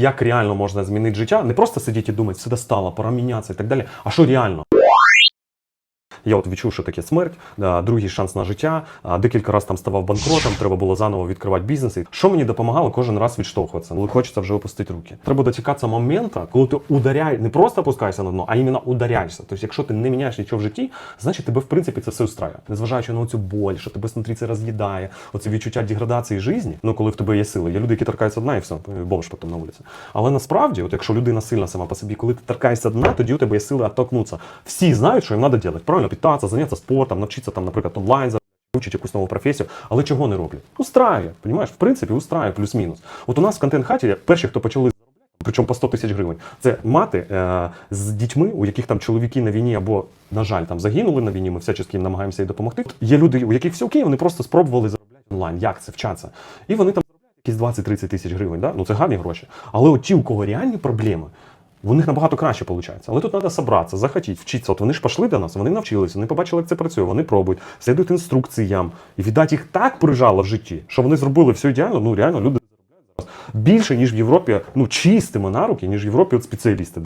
як реально можна змінити життя, не просто сидіти і думати, все достало, пора мінятися і так далі, а що реально. Я от відчув, що таке смерть, другий шанс на життя. Декілька разів там ставав банкротом, треба було заново відкривати бізнес. І Що мені допомагало кожен раз відштовхуватися, коли хочеться вже опустити руки. Треба дотікатися моменту, коли ти ударяєш, не просто опускаєшся на дно, а іменно ударяєшся. Тобто, якщо ти не міняєш нічого в житті, значить тебе в принципі це все устраює. Незважаючи на цю боль, що тебе внутрі це роз'їдає, оце відчуття деградації житті, ну коли в тебе є сили. Є люди, які торкаються дна і все, бомж потім на вулиці. Але насправді, от якщо людина сильна сама по собі, коли ти торкаєшся дна, тоді у тебе є сили оттолкнутися. Всі знають, що їм треба робити. Правильно, питатися, зайнятися спортом, навчитися там, наприклад, онлайн Учить якусь нову професію, але чого не роблять? Устраює, понімаєш? В принципі, устраює плюс-мінус. От у нас в контент-хаті перші, хто почали заробляти, причому по 100 тисяч гривень, це мати е, з дітьми, у яких там чоловіки на війні або, на жаль, там загинули на війні. Ми всячески їм намагаємося їй допомогти. Є люди, у яких все окей, вони просто спробували заробляти онлайн. Як це вчаться? І вони там заробляють якісь 20-30 тисяч гривень. Да? Ну це гарні гроші. Але от ті, у кого реальні проблеми. У них набагато краще виходить. Але тут треба зібратися, захотіть, вчитися. От вони ж пішли до нас, вони навчилися, вони побачили, як це працює, вони пробують, слідують інструкціям. І віддати їх так прижало в житті, що вони зробили все ідеально. Ну реально люди заробляють зараз більше, ніж в Європі, ну чистими на руки, ніж в Європі от спеціалісти.